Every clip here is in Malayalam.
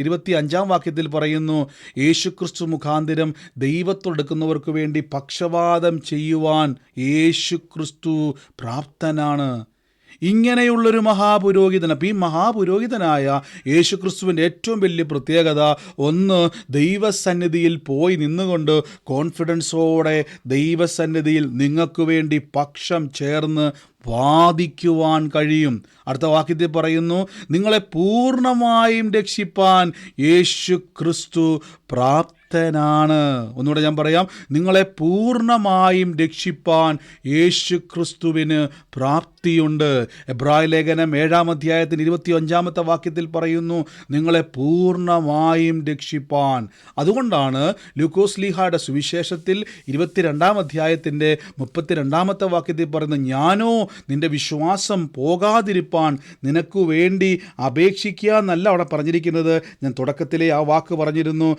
ഇരുപത്തി അഞ്ചാം വാക്യത്തിൽ പറയുന്നു യേശുക്രിസ്തു മുഖാന്തിരം ദൈവത്തൊടുക്കുന്നവർക്ക് വേണ്ടി പക്ഷപാതം ചെയ്യുവാൻ യേശുക്രിസ്തു പ്രാപ്തനാണ്. ഇങ്ങനെയുള്ളൊരു മഹാപുരോഹിതൻ അപ്പം ഈ മഹാപുരോഹിതനായ യേശുക്രിസ്തുവിന്റെ ഏറ്റവും വലിയ പ്രത്യേകത ഒന്ന് ദൈവസന്നിധിയിൽ പോയി നിന്നുകൊണ്ട് കോൺഫിഡൻസോടെ ദൈവസന്നിധിയിൽ നിങ്ങൾക്ക് വേണ്ടി പക്ഷം ചേർന്ന് വാദിക്കുവാൻ കഴിയും. അടുത്ത വാക്യത്തിൽ പറയുന്നു നിങ്ങളെ പൂർണമായും രക്ഷിപ്പാൻ യേശു ക്രിസ്തു പ്രാപ്തനാണ് ഒന്നുകൂടെ ഞാൻ പറയാം. നിങ്ങളെ പൂർണമായും രക്ഷിപ്പാൻ യേശു ക്രിസ്തുവിന് പ്രാപ്തിയുണ്ട്. എബ്രായ ലേഖനം ഏഴാം അധ്യായത്തിന് ഇരുപത്തി അഞ്ചാമത്തെ വാക്യത്തിൽ പറയുന്നു നിങ്ങളെ പൂർണമായും രക്ഷിപ്പാൻ. അതുകൊണ്ടാണ് ലൂക്കോസ് ലീഹയുടെ സുവിശേഷത്തിൽ ഇരുപത്തിരണ്ടാം അധ്യായത്തിന്റെ മുപ്പത്തിരണ്ടാമത്തെ വാക്യത്തിൽ പറയുന്നത് ഞാനോ നിന്റെ വിശ്വാസം പോകാതിരിപ്പാൻ നിനക്ക് വേണ്ടി അപേക്ഷിക്കുക എന്നല്ല അവിടെ പറഞ്ഞിരിക്കുന്നത്. ഞാൻ തുടക്കത്തിലെ ആ വാക്ക് പറഞ്ഞിരുന്നു.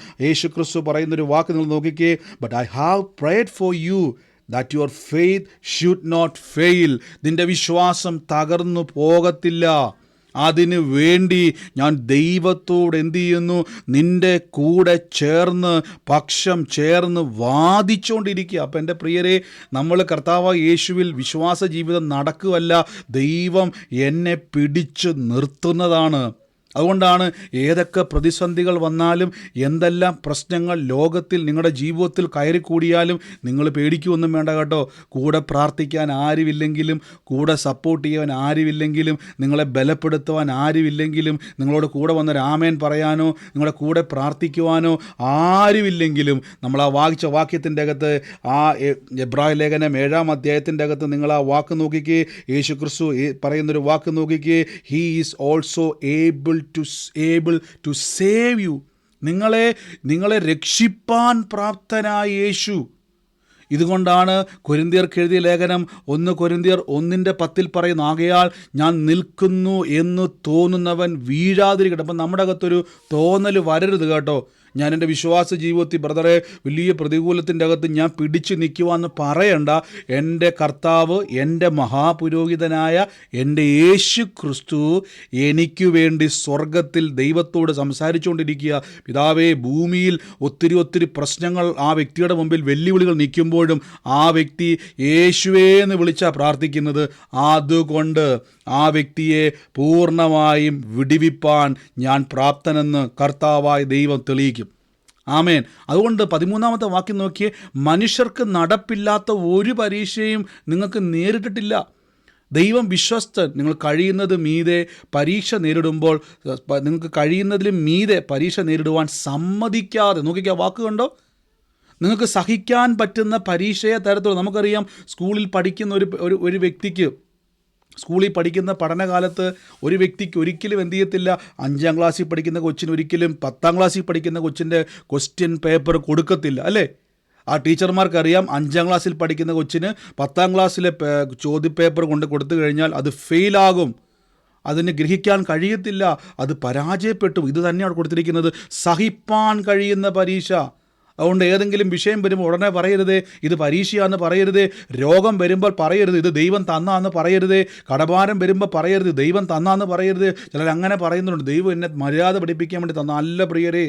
പറയുന്നൊരു വാക്ക് നിങ്ങൾ നോക്കിക്കേ. But I have prayed for you that your faith should not fail നിന്റെ വിശ്വാസം തകർന്നു പോകത്തില്ല. അതിനു വേണ്ടി ഞാൻ ദൈവത്തോട് എന്ത് ചെയ്യുന്നു? നിന്റെ കൂടെ ചേർന്ന് പക്ഷം ചേർന്ന് വാദിച്ചുകൊണ്ടിരിക്കുക അപ്പം എന്റെ പ്രിയരെ നമ്മൾ കർത്താവ് യേശുവിൽ വിശ്വാസ ജീവിതം നടക്കുകയല്ല. ദൈവം എന്നെ പിടിച്ചു നിർത്തുന്നതാണ്. അതുകൊണ്ടാണ് ഏതൊക്കെ പ്രതിസന്ധികൾ വന്നാലും എന്തെല്ലാം പ്രശ്നങ്ങൾ ലോകത്തിൽ നിങ്ങളുടെ ജീവിതത്തിൽ കയറിക്കൂടിയാലും നിങ്ങൾ പേടിക്കുമൊന്നും വേണ്ട കേട്ടോ. കൂടെ പ്രാർത്ഥിക്കാൻ ആരുമില്ലെങ്കിലും കൂടെ സപ്പോർട്ട് ചെയ്യാൻ ആരുമില്ലെങ്കിലും നിങ്ങളെ ബലപ്പെടുത്തുവാൻ ആരുമില്ലെങ്കിലും നിങ്ങളോട് കൂടെ വന്ന രാമേൻ പറയാനോ നിങ്ങളുടെ കൂടെ പ്രാർത്ഥിക്കുവാനോ ആരുമില്ലെങ്കിലും നമ്മൾ ആ വായിച്ച വാക്യത്തിന്റെ അകത്ത് ആ എബ്രാഹിം ലേഖനം ഏഴാം അധ്യായത്തിന്റെ അകത്ത് നിങ്ങൾ ആ വാക്ക് നോക്കിക്കേ. യേശു ക്രിസ്തു പറയുന്നൊരു വാക്ക് നോക്കിക്കേ. He is also able to able to save you നിങ്ങളെ നിങ്ങളെ രക്ഷിപ്പാൻ പ്രാപ്തനായ യേശു. ഇതുകൊണ്ടാണ് കൊരിന്തിയർക്ക് എഴുതിയ ലേഖനം ഒന്ന് കൊരിന്തിയർ ഒന്നിന്റെ പത്തിൽ പറയുന്ന ആകയാൽ ഞാൻ നിൽക്കുന്നു എന്ന് തോന്നുന്നവൻ വീഴാതിരിക്കട്ടെ. അപ്പം നമ്മുടെ അകത്തൊരു തോന്നൽ വരരുത് കേട്ടോ. ഞാൻ എന്റെ വിശ്വാസ ജീവിതത്തിൽ ബ്രദറെ വലിയ പ്രതികൂലത്തിന്റെ അകത്ത് ഞാൻ പിടിച്ചു നിൽക്കുവാന്ന് പറയണ്ട. എന്റെ കർത്താവ് എന്റെ മഹാപുരോഹിതനായ എന്റെ യേശു ക്രിസ്തു എനിക്ക് വേണ്ടി സ്വർഗത്തിൽ ദൈവത്തോട് സംസാരിച്ചുകൊണ്ടിരിക്കുക. പിതാവേ ഭൂമിയിൽ ഒത്തിരി ഒത്തിരി പ്രശ്നങ്ങൾ ആ വ്യക്തിയുടെ മുമ്പിൽ വെല്ലുവിളികൾ നിൽക്കുമ്പോഴും ആ വ്യക്തി യേശുവേ എന്ന് വിളിച്ചാണ് പ്രാർത്ഥിക്കുന്നത്. അതുകൊണ്ട് ആ വ്യക്തിയെ പൂർണമായും വിടിവിപ്പാൻ ഞാൻ പ്രാപ്തനെന്ന് കർത്താവായ ദൈവം തെളിയിക്കും ആമേൻ. അതുകൊണ്ട് പതിമൂന്നാമത്തെ വാക്യം നോക്കിയേ മനുഷ്യർക്ക് നടപ്പില്ലാത്ത ഒരു പരീക്ഷയും നിങ്ങൾക്ക് നേരിട്ടിട്ടില്ല. ദൈവം വിശ്വസ്തൻ നിങ്ങൾ കഴിയുന്നത് മീതെ പരീക്ഷ നേരിടുമ്പോൾ നിങ്ങൾക്ക് കഴിയുന്നതിലും മീതെ പരീക്ഷ നേരിടുവാൻ സമ്മതിക്കാതെ നോക്കിക്കുക വാക്ക് കണ്ടോ? നിങ്ങൾക്ക് സഹിക്കാൻ പറ്റുന്ന പരീക്ഷയെ തരത്തുള്ളൂ നമുക്കറിയാം സ്കൂളിൽ പഠിക്കുന്ന ഒരു ഒരു ഒരു വ്യക്തിക്ക് സ്കൂളിൽ പഠിക്കുന്ന പഠനകാലത്ത് ഒരു വ്യക്തിക്ക് ഒരിക്കലും എന്ത് ചെയ്യത്തില്ല. അഞ്ചാം ക്ലാസ്സിൽ പഠിക്കുന്ന കൊച്ചിന് ഒരിക്കലും പത്താം ക്ലാസ്സിൽ പഠിക്കുന്ന കൊച്ചിന്റെ ക്വസ്റ്റ്യൻ പേപ്പർ കൊടുക്കത്തില്ല അല്ലേ? ആ ടീച്ചർമാർക്കറിയാം അഞ്ചാം ക്ലാസ്സിൽ പഠിക്കുന്ന കൊച്ചിന് പത്താം ക്ലാസ്സിലെ ചോദ്യ ചോദ്യപേപ്പർ കൊണ്ട് കൊടുത്തു കഴിഞ്ഞാൽ അത് ഫെയിലാകും അതിന് ഗ്രഹിക്കാൻ കഴിയത്തില്ല. അത് പരാജയപ്പെട്ടു. ഇത് തന്നെയാണ് കൊടുത്തിരിക്കുന്നത്. സഹിപ്പാൻ കഴിയുന്ന പരീക്ഷ. അതുകൊണ്ട് ഏതെങ്കിലും വിഷയം വരുമ്പോൾ ഉടനെ പറയരുതേ ഇത് പരീക്ഷയാന്ന് പറയരുതേ രോഗം വരുമ്പോൾ പറയരുത് ഇത് ദൈവം തന്നാന്ന് പറയരുതേ കടഭാരം വരുമ്പോൾ പറയരുത് ദൈവം തന്നാന്ന് പറയരുത്. ചിലർ അങ്ങനെ പറയുന്നുണ്ട് ദൈവം എന്നെ മര്യാദ പഠിപ്പിക്കാൻ വേണ്ടി തന്ന. നല്ല പ്രിയരെ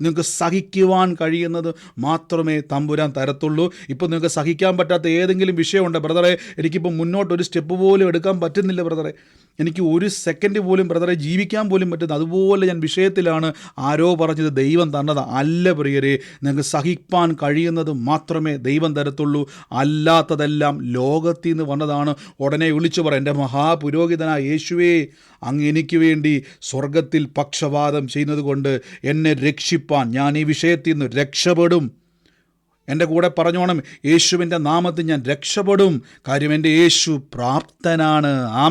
നിങ്ങൾക്ക് സഹിക്കുവാൻ കഴിയുന്നത് മാത്രമേ തമ്പുരാൻ തരത്തുള്ളൂ. ഇപ്പോൾ നിങ്ങൾക്ക് സഹിക്കാൻ പറ്റാത്ത ഏതെങ്കിലും വിഷയമുണ്ട് ബ്രദറെ എനിക്കിപ്പോൾ മുന്നോട്ട് ഒരു സ്റ്റെപ്പ് പോലും എടുക്കാൻ പറ്റുന്നില്ല ബ്രദറെ. എനിക്ക് ഒരു സെക്കൻഡ് പോലും ബ്രദറെ ജീവിക്കാൻ പോലും പറ്റുന്ന അതുപോലെ ഞാൻ വിഷയത്തിലാണ് ആരോ പറഞ്ഞത് ദൈവം തന്നത്. അല്ല പ്രിയരെ നിങ്ങൾക്ക് സഹിപ്പാൻ കഴിയുന്നത് മാത്രമേ ദൈവം തരത്തുള്ളൂ. അല്ലാത്തതെല്ലാം ലോകത്തിൽ നിന്ന് വന്നതാണ്. ഉടനെ വിളിച്ചു പറ എന്റെ മഹാപുരോഹിതനായ യേശുവേ അങ്ങ് എനിക്ക് വേണ്ടി സ്വർഗത്തിൽ പക്ഷപാതം ചെയ്യുന്നത് കൊണ്ട് എന്നെ രക്ഷിപ്പാൻ ഞാൻ ഈ വിഷയത്തിൽ നിന്ന് രക്ഷപ്പെടും. എന്റെ കൂടെ പറഞ്ഞോണം യേശുവിന്റെ നാമത്തിൽ ഞാൻ രക്ഷപ്പെടും. കാര്യം എന്റെ യേശു പ്രാപ്തനാണ്. ആ